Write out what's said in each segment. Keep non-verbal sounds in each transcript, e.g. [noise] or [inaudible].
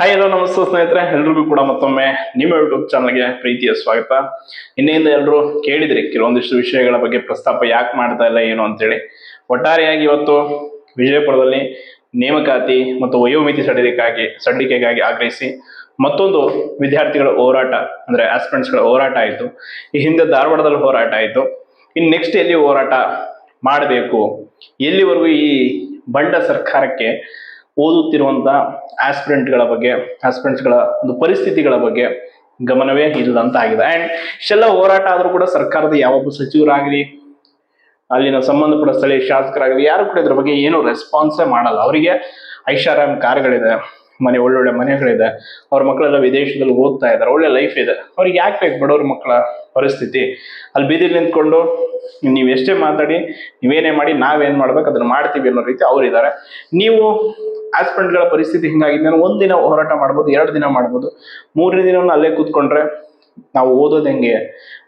Hi hello ನಮಸ್ತೆ ಸ್ನೇಹಿತರೆ. ಎಲ್ರಿಗೂ ಕೂಡ ಮತ್ತೊಮ್ಮೆ ನಿಮ್ಮ ಯೂಟ್ಯೂಬ್ ಚಾನಲ್ಗೆ ಪ್ರೀತಿಯ ಸ್ವಾಗತ. ಇನ್ನೆಯಿಂದ ಎಲ್ಲರೂ ಕೇಳಿದ್ರಿ, ಕೆಲವೊಂದಿಷ್ಟು ವಿಷಯಗಳ ಬಗ್ಗೆ ಪ್ರಸ್ತಾಪ ಯಾಕೆ ಮಾಡ್ತಾ ಇಲ್ಲ, ಏನು ಅಂತೇಳಿ. ಒಟ್ಟಾರೆಯಾಗಿ ಇವತ್ತು ವಿಜಯಪುರದಲ್ಲಿ ನೇಮಕಾತಿ ಮತ್ತು ವಯೋಮಿತಿ ಸಡಿಲಿಕೆಗಾಗಿ ಸಡಿಲಿಕೆಗಾಗಿ ಆಗ್ರಹಿಸಿ ಮತ್ತೊಂದು ವಿದ್ಯಾರ್ಥಿಗಳ ಹೋರಾಟ, ಅಂದ್ರೆ ಆಸ್ಪಿರೆಂಟ್ಸ್ಗಳ ಹೋರಾಟ ಆಯಿತು. ಈ ಹಿಂದೆ ಧಾರವಾಡದಲ್ಲಿ ಹೋರಾಟ ಆಯಿತು. ಇನ್ನು ನೆಕ್ಸ್ಟ್ ಎಲ್ಲಿ ಹೋರಾಟ ಮಾಡಬೇಕು? ಎಲ್ಲಿವರೆಗೂ ಈ ಬಂಡ ಸರ್ಕಾರಕ್ಕೆ ಓದುತ್ತಿರುವಂತ ಆಸ್ಪಿರೆಂಟ್ಗಳ ಬಗ್ಗೆ ಆಸ್ಪಿರೆಂಟ್ಸ್ಗಳ ಒಂದು ಪರಿಸ್ಥಿತಿಗಳ ಬಗ್ಗೆ ಗಮನವೇ ಇಲ್ಲದಂತ ಆಗಿದೆ ಅಂಡ್ ಇಷ್ಟೆಲ್ಲ ಹೋರಾಟ ಆದರೂ ಕೂಡ ಸರ್ಕಾರದ ಯಾವೊಬ್ಬ ಸಚಿವರಾಗಲಿ, ಅಲ್ಲಿನ ಸಂಬಂಧಪಟ್ಟ ಸ್ಥಳೀಯ ಶಾಸಕರಾಗಲಿ, ಯಾರು ಕೂಡ ಇದ್ರ ಬಗ್ಗೆ ಏನು ರೆಸ್ಪಾನ್ಸೇ ಮಾಡಲ್ಲ. ಅವರಿಗೆ ಐಷಾರಾಮ್ ಕಾರ್ಗಳಿದೆ, ಮನೆ, ಒಳ್ಳೊಳ್ಳೆ ಮನೆಗಳಿದೆ. ಅವ್ರ ಮಕ್ಕಳೆಲ್ಲ ವಿದೇಶದಲ್ಲಿ ಓದ್ತಾ ಇದ್ದಾರೆ, ಒಳ್ಳೆ ಲೈಫ್ ಇದೆ. ಅವ್ರಿಗೆ ಯಾಕೆ ಬೇಕು ಬಡವ್ರ ಮಕ್ಕಳ ಪರಿಸ್ಥಿತಿ? ಅಲ್ಲಿ ಬೀದಿಲಿ ನಿಂತ್ಕೊಂಡು ನೀವು ಎಷ್ಟೇ ಮಾತಾಡಿ, ನೀವೇನೇ ಮಾಡಿ ನಾವೇನು ಮಾಡ್ಬೇಕು, ಅದನ್ನ ಮಾಡ್ತೀವಿ ಅನ್ನೋ ರೀತಿ ಅವರಿದ್ದಾರೆ. ನೀವು ಆಸ್ಪಿರೆಂಟ್ಗಳ ಪರಿಸ್ಥಿತಿ ಹಿಂಗಾಗಿದೆ. ನಾನು ಒಂದಿನ ಹೋರಾಟ ಮಾಡ್ಬೋದು, ಎರಡು ದಿನ ಮಾಡ್ಬೋದು. ಮೂರನೇ ದಿನ ಅಲ್ಲೇ ಕೂತ್ಕೊಂಡ್ರೆ ನಾವು ಓದೋದು ಹೆಂಗೆ?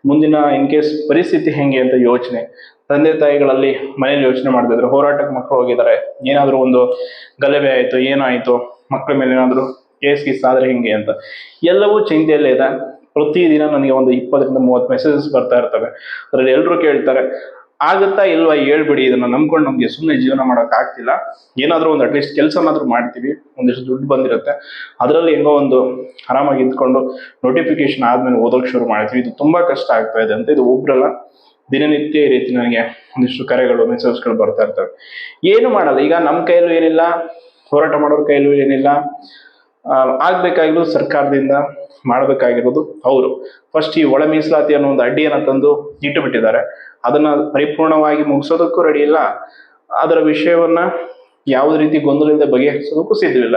ಮುಂದಿನ ಇನ್ ಕೇಸ್ ಪರಿಸ್ಥಿತಿ ಹೆಂಗೆ ಅಂತ ಯೋಚನೆ. ತಂದೆ ತಾಯಿಗಳಲ್ಲಿ ಮನೇಲಿ ಯೋಚನೆ ಮಾಡ್ತಿದ್ರು ಹೋರಾಟಕ್ಕೆ ಮಕ್ಕಳು ಹೋಗಿದ್ದಾರೆ. ಏನಾದರೂ ಒಂದು ಗಲಭೆ ಆಯಿತು ಏನಾಯಿತು ಮಕ್ಕಳ ಮೇಲೆ ಏನಾದರೂ ಕೇಸ್ ಗೀಸ್ ಆದರೆ ಹೆಂಗೆ ಅಂತ. ಎಲ್ಲವೂ ಚಿಂತೆಯಲ್ಲೇ ಇದೆ. ಪ್ರತಿದಿನ ನನಗೆ ಒಂದು ಇಪ್ಪತ್ತರಿಂದ ಮೂವತ್ತು ಮೆಸೇಜಸ್ ಬರ್ತಾ ಇರ್ತವೆ. ಅದರಲ್ಲಿ ಎಲ್ಲರೂ ಕೇಳ್ತಾರೆ ಆಗುತ್ತಾ ಇಲ್ವಾ ಹೇಳ್ಬಿಡಿ, ಇದನ್ನ ನಂಬ್ಕೊಂಡು ನಮ್ಗೆ ಸುಮ್ಮನೆ ಜೀವನ ಮಾಡೋಕೆ ಆಗ್ತಿಲ್ಲ. ಏನಾದರೂ ಒಂದು ಅಟ್ಲೀಸ್ಟ್ ಕೆಲಸನಾದ್ರೂ ಮಾಡ್ತೀವಿ, ಒಂದಿಷ್ಟು ದುಡ್ಡು ಬಂದಿರುತ್ತೆ. ಅದರಲ್ಲಿ ಹೆಂಗೋ ಒಂದು ಆರಾಮಾಗಿ ಇದ್ಕೊಂಡು ನೋಟಿಫಿಕೇಶನ್ ಆದ್ಮೇಲೆ ಓದೋಕೆ ಶುರು ಮಾಡ್ತೀವಿ. ಇದು ತುಂಬಾ ಕಷ್ಟ ಆಗ್ತಾ ಇದೆ ಅಂತ ಇದು ಒಬ್ರಲ್ಲ, ದಿನನಿತ್ಯ ಈ ರೀತಿ ನನಗೆ ಒಂದಿಷ್ಟು ಕರೆಗಳು ಮೆಸೇಜ್ಗಳು ಬರ್ತಾ ಇರ್ತವೆ. ಏನು ಮಾಡಲ್ಲ, ಈಗ ನಮ್ಮ ಕೈಯಲ್ಲೂ ಏನಿಲ್ಲ, ಹೋರಾಟ ಮಾಡೋರ ಕೈಯಲ್ಲೂ ಏನಿಲ್ಲ. ಆಗ್ಬೇಕಾಗಿರೋದು ಸರ್ಕಾರದಿಂದ ಮಾಡಬೇಕಾಗಿರೋದು ಅವರು. ಫಸ್ಟ್ ಈ ಒಳ ಮೀಸಲಾತಿ ಅನ್ನೋ ಒಂದು ಅಡ್ಡಿಯನ್ನು ತಂದು ಇಟ್ಟು ಬಿಟ್ಟಿದ್ದಾರೆ ಅದನ್ನ ಪರಿಪೂರ್ಣವಾಗಿ ಮುಗಿಸೋದಕ್ಕೂ ರೆಡಿ ಇಲ್ಲ. ಅದರ ವಿಷಯವನ್ನ ಯಾವುದೇ ರೀತಿ ಗೊಂದಲದಿಂದ ಬಗೆಹರಿಸೋದಕ್ಕೂ ಸಿದ್ಧವಿಲ್ಲ.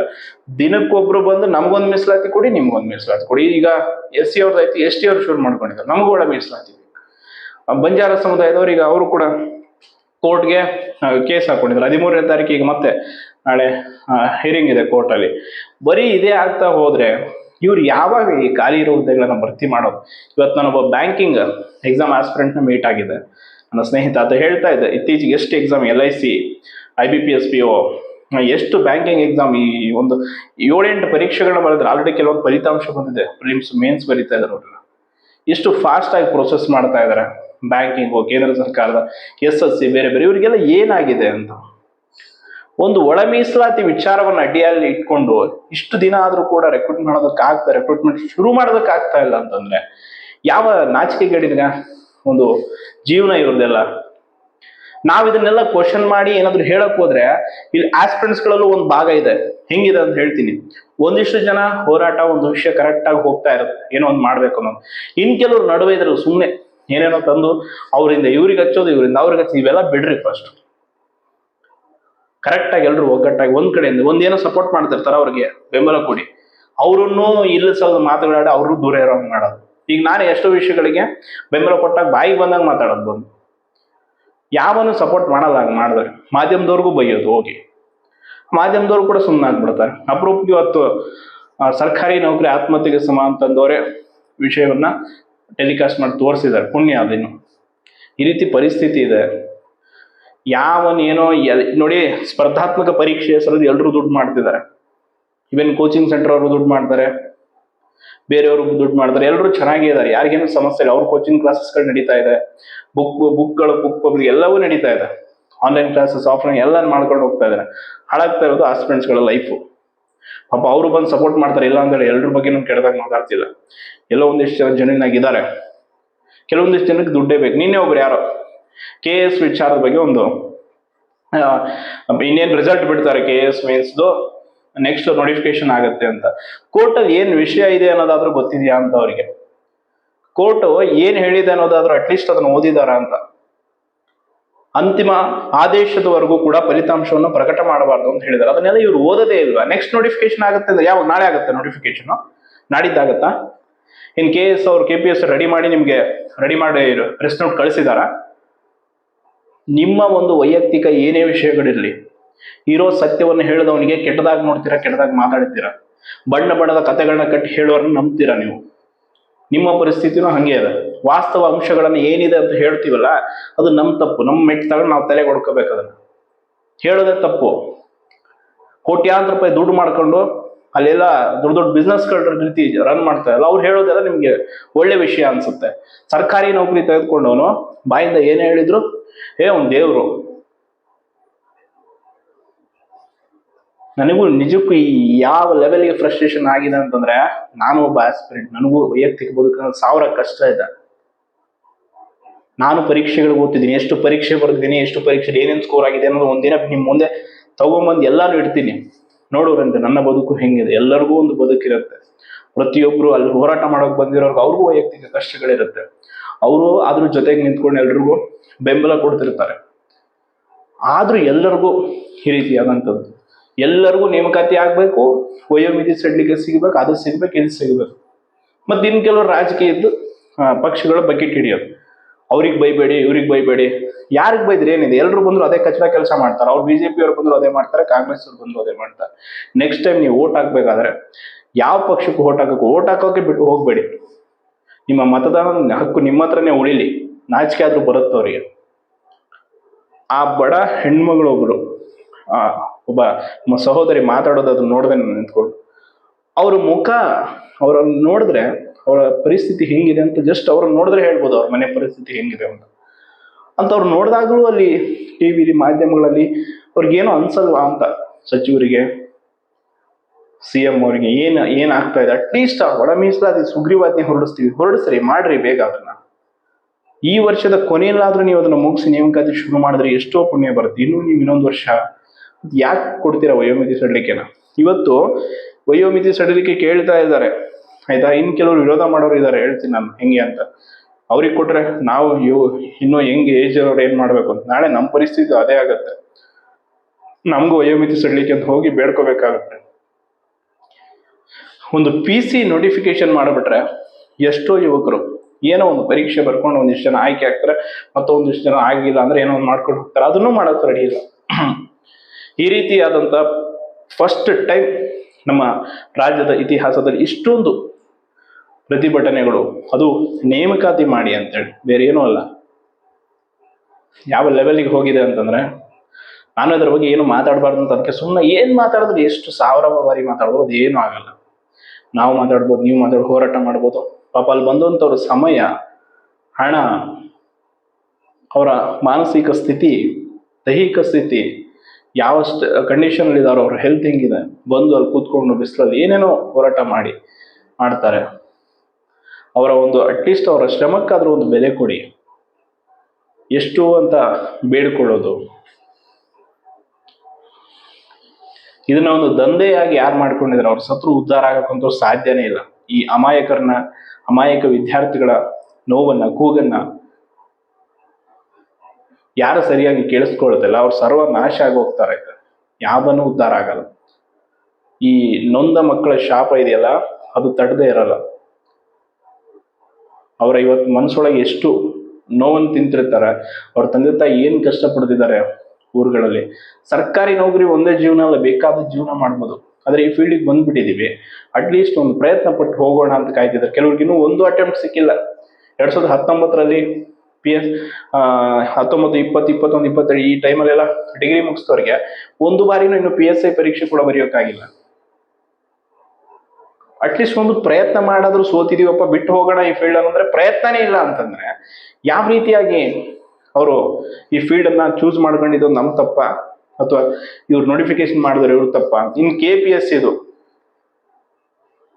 ದಿನಕ್ಕೊಬ್ರು ಬಂದು ನಮಗೊಂದು ಮೀಸಲಾತಿ ಕೊಡಿ, ನಿಮ್ಗೊಂದು ಮೀಸಲಾತಿ ಕೊಡಿ. ಈಗ ಎಸ್ ಸಿ ಅವ್ರದ್ದು ಐತಿ ಎಸ್ ಟಿ ಅವ್ರು ಶುರು ಮಾಡ್ಕೊಂಡಿದ್ದಾರೆ. ನಮಗೂ ಒಳ ಮೀಸಲಾತಿ. ಬಂಜಾರ ಸಮುದಾಯದವ್ರು ಈಗ ಅವರು ಕೂಡ ಕೋರ್ಟ್ಗೆ ಕೇಸ್ ಹಾಕೊಂಡಿದ್ದಾರೆ. ಹದಿಮೂರನೇ ತಾರೀಕಿಗೆ ಮತ್ತೆ ನಾಳೆ ಹಿಯರಿಂಗ್ ಇದೆ ಕೋರ್ಟಲ್ಲಿ. ಬರೀ ಇದೇ ಆಗ್ತಾ ಹೋದ್ರೆ, ಇವ್ರು ಯಾವಾಗ ಈ ಖಾಲಿ ಇರೋ ಹುದ್ದೆಗಳನ್ನ ಭರ್ತಿ ಮಾಡೋದು? ಇವತ್ತು ನಾನೊಬ್ಬ ಬ್ಯಾಂಕಿಂಗ್ ಎಕ್ಸಾಮ್ ಆಸ್ಪಿರೆಂಟ್ನ ಮೀಟ್ ಆಗಿದೆ ನನ್ನ ಸ್ನೇಹಿತ ಅದು ಹೇಳ್ತಾ ಇದ್ದೆ, ಇತ್ತೀಚೆಗೆ ಎಷ್ಟು exam L I C I B P S P O ಎಷ್ಟು ಬ್ಯಾಂಕಿಂಗ್ ಎಕ್ಸಾಮ್ ಈ ಒಂದು ಏಳೆಂಟು ಪರೀಕ್ಷೆಗಳನ್ನ ಬರೆದ್ರೆ ಆಲ್ರೆಡಿ ಕೆಲವೊಂದು ಫಲಿತಾಂಶ ಬಂದಿದೆ. ಪ್ರಿಲಿಮ್ಸ್ ಮೇನ್ಸ್ ಬರೀತಾ ಇದ್ದಾರೆ ಅವ್ರನ್ನ ಎಷ್ಟು ಆಗಿ ಪ್ರೊಸೆಸ್ ಮಾಡ್ತಾ ಇದ್ದಾರೆ. ಬ್ಯಾಂಕಿಂಗು ಕೇಂದ್ರ ಸರ್ಕಾರದ ಎಸ್ ಎಸ್ ಸಿ ಬೇರೆ ಬೇರೆ, ಇವರಿಗೆಲ್ಲ ಏನಾಗಿದೆ ಅಂತ. ಒಂದು ಒಳ ಮೀಸಲಾತಿ ವಿಚಾರವನ್ನು ಅಡ್ಡಿಯಲ್ಲಿ ಇಟ್ಕೊಂಡು ಇಷ್ಟು ದಿನ ಆದ್ರೂ ಕೂಡ ರೆಕ್ರೂಟ್ ಮಾಡೋದಕ್ಕೆ ಆಗ್ತಾ ರೆಕ್ರೂಟ್ಮೆಂಟ್ ಶುರು ಮಾಡೋದಕ್ಕೆ ಆಗ್ತಾ ಇಲ್ಲ ಅಂತಂದ್ರೆ ಯಾವ ನಾಚಿಕೆಗೇಡಿದ ಒಂದು ಜೀವನ ಇವ್ರದೆಲ್ಲ ನಾವು ಇದನ್ನೆಲ್ಲ ಕ್ವಶನ್ ಮಾಡಿ ಏನಾದ್ರು ಹೇಳಕ್ ಹೋದ್ರೆ ಇಲ್ಲಿ ಆಸ್ಪಿರೆಂಟ್ಸ್ ಗಳಲ್ಲೂ ಒಂದು ಭಾಗ ಇದೆ. ಹೆಂಗಿದೆ ಅಂತ ಹೇಳ್ತೀನಿ. ಒಂದಿಷ್ಟು ಜನ ಹೋರಾಟ, ಒಂದು ವಿಷಯ ಕರೆಕ್ಟ್ ಆಗಿ ಹೋಗ್ತಾ ಇರುತ್ತೆ ಏನೋ ಒಂದು ಮಾಡ್ಬೇಕು ಅನ್ನೋದು. ಇನ್ ಕೆಲವ್ರು ನಡುವೆ ಇದ್ರಲ್ಲ ಸುಮ್ಮನೆ ಏನೇನೋ ತಂದು ಅವರಿಂದ ಇವ್ರಿಗೆ ಹಚ್ಚೋದು, ಇವರಿಂದ ಅವ್ರಿಗೆ ಹಚ್ಚೋದು, ಇವೆಲ್ಲ ಬಿಡ್ರಿ ಫಸ್ಟ್ ಕರೆಕ್ಟ್ ಆಗಿ ಎಲ್ಲರೂ ಒಗ್ಗಟ್ಟಾಗಿ ಒಂದ್ ಕಡೆಯಿಂದ ಒಂದೇನೋ ಸಪೋರ್ಟ್ ಮಾಡ್ತಿರ್ತಾರೆ ಅವ್ರಿಗೆ ಬೆಂಬಲ ಕೊಡಿ. ಅವ್ರನ್ನು ಇಲ್ಲಿ ಸ್ವಲ್ಪ ಮಾತುಗಳಾಡಿ ಅವರು ದೂರ ಇರೋಂಗೆ ಮಾಡೋದು. ಈಗ ನಾನು ಎಷ್ಟೋ ವಿಷಯಗಳಿಗೆ ಬೆಂಬಲ ಕೊಟ್ಟಾಗ ಬಾಯಿಗೆ ಬಂದಾಗ ಮಾತಾಡೋದು ಬಂದು. ಯಾವನು ಸಪೋರ್ಟ್ ಮಾಡಲ್ಲ ಹಾಗೆ ಮಾಡಿದ್ರೆ. ಮಾಧ್ಯಮದವ್ರಿಗೂ ಬೈಯೋದು ಹೋಗಿ. ಮಾಧ್ಯಮದವ್ರು ಕೂಡ ಸುಮ್ಮನೆ ಆಗ್ಬಿಡ್ತಾರೆ. ಅಪರೂಪಕ್ಕೆ ಇವತ್ತು ಸರ್ಕಾರಿ ನೌಕರಿ ಆತ್ಮಹತ್ಯೆಗೆ ಸಮ ಅಂತಂದವರೇ ವಿಷಯವನ್ನ ಟೆಲಿಕಾಸ್ಟ್ ಮಾಡಿ ತೋರಿಸಿದ್ದಾರೆ. ಪುಣ್ಯ ಅದೇನು ಈ ರೀತಿ ಪರಿಸ್ಥಿತಿ ಇದೆ. ಯಾವನೇನೋ ನೋಡಿ, ಸ್ಪರ್ಧಾತ್ಮಕ ಪರೀಕ್ಷೆ ಹೆಸರಲ್ಲಿ ಎಲ್ಲರೂ ದುಡ್ಡು ಮಾಡ್ತಿದ್ದಾರೆ. ಇವನ್ ಕೋಚಿಂಗ್ ಸೆಂಟರ್ ಅವರು ದುಡ್ಡು ಮಾಡ್ತಾರೆ. ಬೇರೆಯವರು ದುಡ್ಡು ಮಾಡ್ತಾರೆ. ಎಲ್ಲರೂ ಚೆನ್ನಾಗೇ ಇದ್ದಾರೆ. ಯಾರಿಗೇನು ಸಮಸ್ಯೆ ಇಲ್ಲ. ಅವ್ರ ಕೋಚಿಂಗ್ ಕ್ಲಾಸಸ್ಗಳು ನಡೀತಾ ಇದೆ. ಬುಕ್ ಬುಕ್ಗಳು ಬುಕ್ ಪಬ್ಲಿಕ್ ಎಲ್ಲವೂ ನಡೀತಾ ಇದೆ. ಆನ್ಲೈನ್ ಕ್ಲಾಸಸ್ ಆಫ್ಲೈನ್ ಎಲ್ಲ ಮಾಡ್ಕೊಂಡು ಹೋಗ್ತಾ ಇದ್ದಾರೆ. ಹಾಳಾಗ್ತಾ ಇರೋದು ಸ್ಟೂಡೆಂಟ್ಸ್ಗಳ ಲೈಫು ಪಾಪ ಅವರು ಬಂದು ಸಪೋರ್ಟ್ ಮಾಡ್ತಾರೆ. ಇಲ್ಲ ಅಂತೇಳಿ ಎಲ್ಲರ ಬಗ್ಗೆನೂ ಕೆಡದಾಗ ಮಾತಾಡ್ತಿಲ್ಲ. ಎಲ್ಲೋ ಒಂದಿಷ್ಟು ಜನ ಜನಿನಾಗಿದ್ದಾರೆ ಕೆಲವೊಂದಿಷ್ಟು ಜನಕ್ಕೆ ದುಡ್ಡೇ ಬೇಕು. ನಿನ್ನೆ ಒಬ್ರು ಯಾರೋ ಕೆ ಎಸ್ ವಿಚಾರದ ಬಗ್ಗೆ ಒಂದು ಇನ್ನೇನು ರಿಸಲ್ಟ್ ಬಿಡ್ತಾರೆ ಕೆ ಎಸ್ ಮೀನ್ಸ್ದು ನೆಕ್ಸ್ಟ್ ನೋಟಿಫಿಕೇಶನ್ ಆಗುತ್ತೆ ಅಂತ. ಕೋರ್ಟಲ್ಲಿ ಏನ್ ವಿಷಯ ಇದೆ ಅನ್ನೋದಾದ್ರೂ ಗೊತ್ತಿದೆಯಾ ಅಂತ ಅವರಿಗೆ? ಕೋರ್ಟು ಏನು ಹೇಳಿದೆ ಅನ್ನೋದಾದ್ರೂ ಅಟ್ಲೀಸ್ಟ್ ಅದನ್ನು ಓದಿದಾರ ಅಂತ. ಅಂತಿಮ ಆದೇಶದವರೆಗೂ ಕೂಡ ಫಲಿತಾಂಶವನ್ನು ಪ್ರಕಟ ಮಾಡಬಾರ್ದು ಅಂತ ಹೇಳಿದಾರೆ. ಅದನ್ನೆಲ್ಲ ಇವ್ರು ಓದದೇ ಇಲ್ವಾ? ನೆಕ್ಸ್ಟ್ ನೋಟಿಫಿಕೇಶನ್ ಆಗುತ್ತೆ ಅಂದ್ರೆ ಯಾವಾಗ ನಾಳೆ ಆಗುತ್ತೆ ನೋಟಿಫಿಕೇಶನ್ ನಾಡಿದ್ದಾಗತ್ತಾ? ಇನ್ ಕೆ ಎಸ್ ಅವ್ರು ಕೆ ಪಿ ಎಸ್ ರೆಡಿ ಮಾಡಿ ನಿಮಗೆ ರೆಡಿ ಮಾಡಿ ಪ್ರೆಸ್ ನೋಟ್ ಕಳಿಸಿದಾರ? ನಿಮ್ಮ ಒಂದು ವೈಯಕ್ತಿಕ ಏನೇ ವಿಷಯಗಳಿರಲಿ, ಇರೋ ಸತ್ಯವನ್ನು ಹೇಳಿದವನಿಗೆ ಕೆಟ್ಟದಾಗ ನೋಡ್ತೀರಾ, ಕೆಟ್ಟದಾಗ ಮಾತಾಡ್ತೀರಾ? ಬಣ್ಣ ಬಣ್ಣದ ಕಥೆಗಳನ್ನ ಕಟ್ಟಿ ಹೇಳೋರನ್ನ ನಂಬ್ತೀರಾ ನೀವು? ನಿಮ್ಮ ಪರಿಸ್ಥಿತಿನೂ ಹಂಗೆ ಇದೆ. ವಾಸ್ತವ ಅಂಶಗಳನ್ನು ಏನಿದೆ ಅಂತ ಹೇಳ್ತೀವಲ್ಲ, ಅದು ನಮ್ಮ ತಪ್ಪು. ನಮ್ಮ ತಗೊಂಡು ನಾವು ತಲೆಗೆ ಹೊಡ್ಕೋಬೇಕು ಅದನ್ನ. ಹೇಳೋದೇ ತಪ್ಪು. ಕೋಟ್ಯಾಂತರ ರೂಪಾಯಿ ದುಡ್ಡು ಮಾಡ್ಕೊಂಡು ಅಲ್ಲೆಲ್ಲ ದೊಡ್ಡ ದೊಡ್ಡ ಬಿಸ್ನೆಸ್ಗಳ ರೀತಿ ರನ್ ಮಾಡ್ತಾರಲ್ಲ, ಅವ್ರು ಹೇಳೋದೆಲ್ಲ ನಿಮಗೆ ಒಳ್ಳೆ ವಿಷಯ ಅನ್ಸುತ್ತೆ. ಸರ್ಕಾರಿ ನೌಕರಿ ತೆಗೆದುಕೊಂಡವನು ಬಾಯಿಂದ ಏನೇ ಹೇಳಿದ್ರು ಏ ಅವ್ನ್ ದೇವರು. ನನಗೂ ನಿಜಕ್ಕೂ ಈ ಯಾವ ಲೆವೆಲ್ಗೆ ಫ್ರಸ್ಟ್ರೇಷನ್ ಆಗಿದೆ ಅಂತಂದ್ರೆ, ನಾನು ಒಬ್ಬ ಆಸ್ಪಿರೆಂಟ್ ನನಗೂ ವೈಯಕ್ತಿಕ ಬದುಕಿನ ಸಾವಿರ ಕಷ್ಟ ಇದೆ. ನಾನು ಪರೀಕ್ಷೆಗಳಿಗೆ ಓದ್ತಿದ್ದೀನಿ, ಎಷ್ಟು ಪರೀಕ್ಷೆ ಬರ್ತಿದ್ದೀನಿ ಎಷ್ಟು ಪರೀಕ್ಷೆ ಏನೇನು ಸ್ಕೋರ್ ಆಗಿದೆ ಅನ್ನೋದು ಒಂದಿನ ನಿಮ್ಮ ಮುಂದೆ ತಗೊಂಬಂದು ಎಲ್ಲಾನು ಇಡ್ತೀನಿ. ನೋಡೋರಂತೆ, ನನ್ನ ಬದುಕು ಹೆಂಗಿದೆ, ಎಲ್ಲರಿಗೂ ಒಂದು ಬದುಕಿರುತ್ತೆ ಪ್ರತಿಯೊಬ್ರು ಅಲ್ಲಿ ಹೋರಾಟ ಮಾಡೋಕೆ ಬಂದಿರೋರ್ಗು ಅವ್ರಿಗೂ ವೈಯಕ್ತಿಕ ಕಷ್ಟಗಳಿರುತ್ತೆ. ಅವರು ಅದ್ರ ಜೊತೆಗೆ ನಿಂತ್ಕೊಂಡು ಎಲ್ರಿಗೂ ಬೆಂಬಲ ಕೊಡ್ತಿರ್ತಾರೆ. ಆದ್ರೂ ಎಲ್ಲರಿಗೂ ಈ ರೀತಿಯಾದಂಥದ್ದು. ಎಲ್ಲರಿಗೂ ನೇಮಕಾತಿ ಆಗಬೇಕು ವಯೋಮಿತಿ ಸಡ್ಲಿಕ್ಕೆ ಸಿಗ್ಬೇಕು, ಅದು ಸಿಗ್ಬೇಕು, ಇದು ಸಿಗ್ಬೇಕು. ಮತ್ತೆ ಇನ್ ಕೆಲವರು ರಾಜಕೀಯದ್ದು ಪಕ್ಷಗಳ ಬಕೆಟ್ ಹಿಡಿಯೋದು. ಅವ್ರಿಗೆ ಬೈಬೇಡಿ, ಇವ್ರಿಗೆ ಬೈಬೇಡಿ. ಯಾರಿಗೆ ಬೈದ್ರೆ ಏನಿದೆ? ಎಲ್ಲರೂ ಬಂದ್ರು ಅದೇ ಕಚಡ ಕೆಲಸ ಮಾಡ್ತಾರೆ. ಅವ್ರು ಬಿಜೆಪಿ ಅವ್ರು ಬಂದ್ರು ಅದೇ ಮಾಡ್ತಾರೆ, ಕಾಂಗ್ರೆಸ್ ಅವ್ರು ಬಂದ್ರು ಅದೇ ಮಾಡ್ತಾರೆ. ನೆಕ್ಸ್ಟ್ ಟೈಮ್ ನೀವು ಓಟ್ ಹಾಕ್ಬೇಕಾದ್ರೆ, ಯಾವ ಪಕ್ಷಕ್ಕೂ ಓಟ್ ಹಾಕಕ್ಕೆ ಓಟ್ ಹಾಕೋಕೆ ಬಿಟ್ಟು ಹೋಗ್ಬೇಡಿ. ನಿಮ್ಮ ಮತದಾನ ಹಕ್ಕು ನಿಮ್ಮ ಹತ್ರನೇ ಉಳಿಲಿ. ನಾಚಿಕೆ ಆದ್ರೂ ಬರುತ್ತೆ ಅವರಿಗೆ? ಆ ಬಡ ಹೆಣ್ಮಗಳೊಬ್ರು, ಆ, ಒಬ್ಬ ಸಹೋದರಿ ಮಾತಾಡೋದು ಅದನ್ನ ನೋಡ್ದೆ ನಾನು ನಿಂತ್ಕೊಂಡು, ಅವ್ರ ಮುಖ ಅವ್ರನ್ನ ನೋಡಿದ್ರೆ ಅವರ ಪರಿಸ್ಥಿತಿ ಹೆಂಗಿದೆ ಅಂತ ಜಸ್ಟ್ ಅವ್ರನ್ನ ನೋಡಿದ್ರೆ ಹೇಳ್ಬೋದು, ಅವ್ರ ಮನೆ ಪರಿಸ್ಥಿತಿ ಹೆಂಗಿದೆ ಅಂತ. ಅಂತ ಅವ್ರು ನೋಡಿದಾಗಲೂ ಅಲ್ಲಿ ಟಿ ವಿ ಮಾಧ್ಯಮಗಳಲ್ಲಿ ಅವ್ರಿಗೇನೋ ಅನ್ಸಲ್ವಾ ಅಂತ ಸಚಿವರಿಗೆ ಸಿ ಎಂ ಅವರಿಗೆ ಏನು ಏನಾಗ್ತಾ ಇದೆ? ಅಟ್ಲೀಸ್ಟ್ ಆ ಒಳ ಮೀಸಲಾತಿ ಸುಗ್ರೀವಾಜ್ಞೆ ಹೊರಡಿಸ್ತೀವಿ. ಹೊರಡಿಸ್ರಿ, ಮಾಡ್ರಿ ಬೇಗ ಅದನ್ನ. ಈ ವರ್ಷದ ಕೊನೆಯಲ್ಲಾದ್ರೂ ನೀವು ಅದನ್ನ ಮುಗಿಸಿ ನೇಮಕಾತಿ ಶುರು ಮಾಡಿದ್ರೆ ಎಷ್ಟೋ ಪುಣ್ಯ ಬರುತ್ತೆ. ಇನ್ನು ನೀವು ಇನ್ನೊಂದು ವರ್ಷ ಯಾಕೆ ಕೊಡ್ತೀರಾ ವಯೋಮಿತಿ ಸಡಿಲಿಕೆನ? ಇವತ್ತು ವಯೋಮಿತಿ ಸಡಿಲಿಕೆ ಕೇಳ್ತಾ ಇದ್ದಾರೆ. ಆಯ್ತಾ? ಇನ್ ಕೆಲವರು ವಿರೋಧ ಮಾಡೋರು ಇದ್ದಾರೆ. ಹೇಳ್ತೀನಿ ನಾನು. ಹೆಂಗೆ ಅಂತ. ಅವ್ರಿಗೆ ಕೊಟ್ರೆ ನಾವು ಇವು ಇನ್ನೂ ಹೆಂಗೆ ಏಜ್ ಅವ್ರು ಏನ್ ಮಾಡ್ಬೇಕು ಅಂತ. ನಾಳೆ ನಮ್ಮ ಪರಿಸ್ಥಿತಿ ಅದೇ ಆಗತ್ತೆ. ನಮಗೂ ವಯೋಮಿತಿ ಸಡಿಲಿಕೆ ಅಂತ ಹೋಗಿ ಬೇಡ್ಕೋಬೇಕಾಗತ್ತೆ. ಒಂದು ಪಿ ಸಿ ನೋಟಿಫಿಕೇಶನ್ ಮಾಡಿಬಿಟ್ರೆ ಎಷ್ಟೋ ಯುವಕರು ಏನೋ ಒಂದು ಪರೀಕ್ಷೆ ಬರ್ಕೊಂಡು ಒಂದಿಷ್ಟು ಜನ ಆಯ್ಕೆ ಆಗ್ತಾರೆ, ಮತ್ತೆ ಒಂದಿಷ್ಟು ಜನ ಆಗಿಲ್ಲ ಅಂದ್ರೆ ಏನೋ ಒಂದು ಮಾಡ್ಕೊಂಡು ಹೋಗ್ತಾರೆ. ಅದನ್ನು ಮಾಡೋಕೆ ರೆಡಿ ಇಲ್ಲ. [clears throat] ಈ ರೀತಿಯಾದಂಥ ಫಸ್ಟ್ ಟೈಮ್ ನಮ್ಮ ರಾಜ್ಯದ ಇತಿಹಾಸದಲ್ಲಿ ಇಷ್ಟೊಂದು ಪ್ರತಿಭಟನೆಗಳು. ಅದು ನೇಮಕಾತಿ ಮಾಡಿ ಅಂತೇಳಿ. ಬೇರೆ ಏನೂ ಅಲ್ಲ. ಯಾವ ಲೆವೆಲ್ಗೆ ಹೋಗಿದೆ ಅಂತಂದ್ರೆ, ನಾನು ಅದ್ರ ಬಗ್ಗೆ ಏನು ಮಾತಾಡಬಾರ್ದು ಅಂತ ಅದಕ್ಕೆ ಸುಮ್ಮನೆ ಏನ್ ಮಾತಾಡಿದ್ರೆ ಎಷ್ಟು ಸಾವಿರ ಬಾರಿ ಮಾತಾಡ್ಬೋದು, ಏನೂ ಆಗಲ್ಲ. ನಾವು ಮಾತಾಡ್ಬೋದು, ನೀವು ಮಾತಾಡ್ ಹೋರಾಟ ಮಾಡ್ಬೋದು. ಪಾಪ ಅಲ್ಲಿ ಬಂದಂಥವ್ರ ಸಮಯ, ಹಣ, ಅವರ ಮಾನಸಿಕ ಸ್ಥಿತಿ, ದೈಹಿಕ ಸ್ಥಿತಿ ಯಾವ ಕಂಡೀಷನ್ ಇದಾರೋ ಅವ್ರ ಹೆಲ್ತ್ ಹೆಂಗಿದೆ, ಬಂದು ಅಲ್ಲಿ ಕೂತ್ಕೊಂಡು ಬಿಸಿಲಲ್ಲಿ ಏನೇನೋ ಹೋರಾಟ ಮಾಡಿ, ಮಾಡ್ತಾರೆ. ಅವರ ಒಂದು ಅಟ್ಲೀಸ್ಟ್ ಅವರ ಶ್ರಮಕ್ಕಾದ್ರೂ ಒಂದು ಬೆಲೆ ಕೊಡಿ. ಎಷ್ಟು ಅಂತ ಬೇಡ್ಕೊಳ್ಳೋದು. ಇದನ್ನ ಒಂದು ದಂಧೆಯಾಗಿ ಯಾರು ಮಾಡ್ಕೊಂಡಿದ್ರೆ ಅವ್ರ ಸತ್ರು ಉದ್ಧಾರ ಆಗಕ್ಕಂತೂ ಸಾಧ್ಯನೇ ಇಲ್ಲ. ಈ ಅಮಾಯಕರನ್ನ ಅಮಾಯಕ ವಿದ್ಯಾರ್ಥಿಗಳ ನೋವನ್ನ, ಕೂಗನ್ನ ಯಾರು ಸರಿಯಾಗಿ ಕೇಳಿಸ್ಕೊಳ್ಳೋದಿಲ್ಲ. ಅವ್ರು ಸರ್ವ ನಾಶ ಆಗಿ ಹೋಗ್ತಾರೆ ಯಾವನ್ನೂ ಉದ್ಧಾರ ಆಗಲ್ಲ. ಈ ನೊಂದ ಮಕ್ಕಳ ಶಾಪ ಇದೆಯಲ್ಲ, ಅದು ತಡದೇ ಇರಲ್ಲ. ಅವರ ಇವತ್ತು ಮನಸ್ಸೊಳಗೆ ಎಷ್ಟು ನೋವನ್ನು ತಿಂತಿರ್ತಾರೆ. ಅವ್ರ ತಂದೆ ತಾಯಿ ಏನು ಕಷ್ಟಪಡ್ತಿದ್ದಾರೆ ಊರುಗಳಲ್ಲಿ. ಸರ್ಕಾರಿ ನೌಕರಿ ಒಂದೇ ಜೀವನ ಅಲ್ಲ, ಬೇಕಾದ ಜೀವನ ಮಾಡ್ಬೋದು. ಆದ್ರೆ ಈ ಫೀಲ್ಡಿಗೆ ಬಂದ್ಬಿಟ್ಟಿದ್ದೀವಿ ಅಟ್ಲೀಸ್ಟ್ ಒಂದು ಪ್ರಯತ್ನ ಪಟ್ಟು ಹೋಗೋಣ ಅಂತ ಕಾಯ್ತಿದ್ದಾರೆ. ಕೆಲವ್ರಿಗೆ ಇನ್ನೂ ಒಂದು ಅಟೆಂಪ್ಟ್ ಸಿಕ್ಕಿಲ್ಲ. ಎರಡ್ ಸಾವಿರದ ಹತ್ತೊಂಬತ್ತರಲ್ಲಿ ಪಿ ಎಸ್ ಹತ್ತೊಂಬತ್ತು, ಇಪ್ಪತ್ತು, ಇಪ್ಪತ್ತೊಂದು, ಇಪ್ಪತ್ತೆರಡು ಈ ಟೈಮಲ್ಲೆಲ್ಲ ಡಿಗ್ರಿ ಮುಗಿಸಿದವ್ರಿಗೆ ಒಂದು ಬಾರಿನೂ ಇನ್ನು ಪಿ ಎಸ್ ಐ ಪರೀಕ್ಷೆ ಕೂಡ ಬರೆಯೋಕ್ಕಾಗಿಲ್ಲ. ಅಟ್ಲೀಸ್ಟ್ ಒಂದು ಪ್ರಯತ್ನ ಮಾಡಾದ್ರೂ ಸೋತಿದೀವಪ್ಪ, ಬಿಟ್ಟು ಹೋಗೋಣ ಈ ಫೀಲ್ಡ್ ಅಂದ್ರೆ ಪ್ರಯತ್ನನೇ ಇಲ್ಲ ಅಂತಂದ್ರೆ ಯಾವ ರೀತಿಯಾಗಿ ಅವರು ಈ ಫೀಲ್ಡ್ ಅನ್ನ ಚೂಸ್ ಮಾಡ್ಕೊಂಡಿದ್ದು ನಮ್ಮ ತಪ್ಪ? ಅಥವಾ ಇವ್ರು ನೋಟಿಫಿಕೇಶನ್ ಮಾಡಿದ್ರೆ ಇವ್ರು ತಪ್ಪ? ಇನ್ ಕೆ ಪಿ ಎಸ್ ಇದು.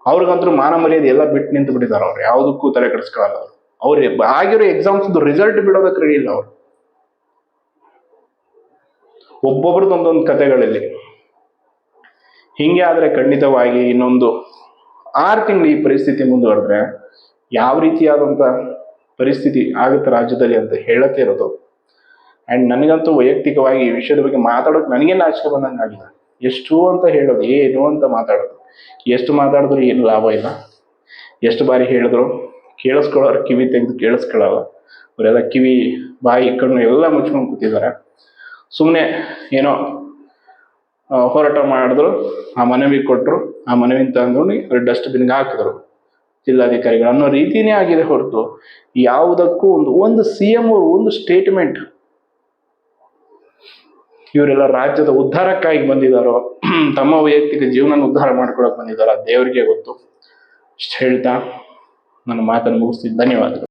ಅವ್ರಿಗಂತೂ ಮಾನ ಮರ್ಯಾದೆ ಎಲ್ಲ ಬಿಟ್ಟು ನಿಂತು ಬಿಟ್ಟಿದ್ದಾರೆ ಅವ್ರು. ಯಾವುದಕ್ಕೂ ತಲೆ ಕೆಡಿಸ್ಕೊಳ್ಳಲ್ಲ ಅವ್ರು. ಅವ್ರು ಆಗಿರೋ ಎಕ್ಸಾಮ್ಸ್ ರಿಸಲ್ಟ್ ಬಿಡೋದಕ್ಕೆ ರೆಡಿ ಇಲ್ಲ ಅವ್ರು. ಒಬ್ಬೊಬ್ರದ್ದು ಒಂದೊಂದು ಕತೆಗಳಲ್ಲಿ ಹಿಂಗೆ ಆದ್ರೆ ಖಂಡಿತವಾಗಿ ಇನ್ನೊಂದು ಆರು ತಿಂಗಳು ಈ ಪರಿಸ್ಥಿತಿ ಮುಂದುವರೆದ್ರೆ ಯಾವ ರೀತಿಯಾದಂಥ ಪರಿಸ್ಥಿತಿ ಆಗುತ್ತೆ ರಾಜ್ಯದಲ್ಲಿ ಅಂತ ಹೇಳುತ್ತೆ ಇರೋದು. ಆ್ಯಂಡ್ ನನಗಂತೂ ವೈಯಕ್ತಿಕವಾಗಿ ಈ ವಿಷಯದ ಬಗ್ಗೆ ಮಾತಾಡೋಕೆ ನನಗೇನು ನಾಚಿಕೆ ಬಂದಂಗೆ ಆಗಿಲ್ಲ. ಎಷ್ಟು ಅಂತ ಹೇಳೋದು, ಏನು ಅಂತ ಮಾತಾಡೋದು. ಎಷ್ಟು ಮಾತಾಡಿದ್ರು ಏನು ಲಾಭ ಇಲ್ಲ. ಎಷ್ಟು ಬಾರಿ ಹೇಳಿದ್ರು, ಕೇಳಿಸ್ಕೊಳ್ಳೋರು ಕಿವಿ ತೆಗೆದು ಕೇಳಿಸ್ಕೊಳ್ಳಲ್ಲ. ಅವರೆಲ್ಲ ಕಿವಿ, ಬಾಯಿ, ಕಣ್ಣು ಎಲ್ಲ ಮುಚ್ಕೊಂಡು ಕೂತಿದ್ದಾರೆ. ಸುಮ್ಮನೆ ಏನೋ ಹೋರಾಟ ಮಾಡಿದ್ರು, ಆ ಮನವಿ ಕೊಟ್ಟರು ಆ ಮನವಿ ತಂದ್ಕೊಂಡು ಅವ್ರು ಡಸ್ಟ್ಬಿನ್ಗೆ ಹಾಕಿದ್ರು. ಜಿಲ್ಲಾಧಿಕಾರಿಗಳು ಅನ್ನೋ ರೀತಿನೇ ಆಗಿದೆ ಹೊರತು. ಯಾವುದಕ್ಕೂ ಒಂದು ಒಂದು ಸಿ ಎಂ ಅವರು, ಒಂದು ಸ್ಟೇಟ್ಮೆಂಟ್ ಇವರೆಲ್ಲ ರಾಜ್ಯದ ಉದ್ಧಾರಕ್ಕಾಗಿ ಬಂದಿದ್ದಾರೋ [clears throat] ತಮ್ಮ ವೈಯಕ್ತಿಕ ಜೀವನ ಉದ್ಧಾರ ಮಾಡ್ಕೊಳಕ್ ಬಂದಿದ್ದಾರ ದೇವರಿಗೆ ಗೊತ್ತು. ಇಷ್ಟು ಹೇಳ್ತಾ ನನ್ನ ಮಾತನ್ನು ಮುಗಿಸ್ತೀನಿ. ಧನ್ಯವಾದಗಳು.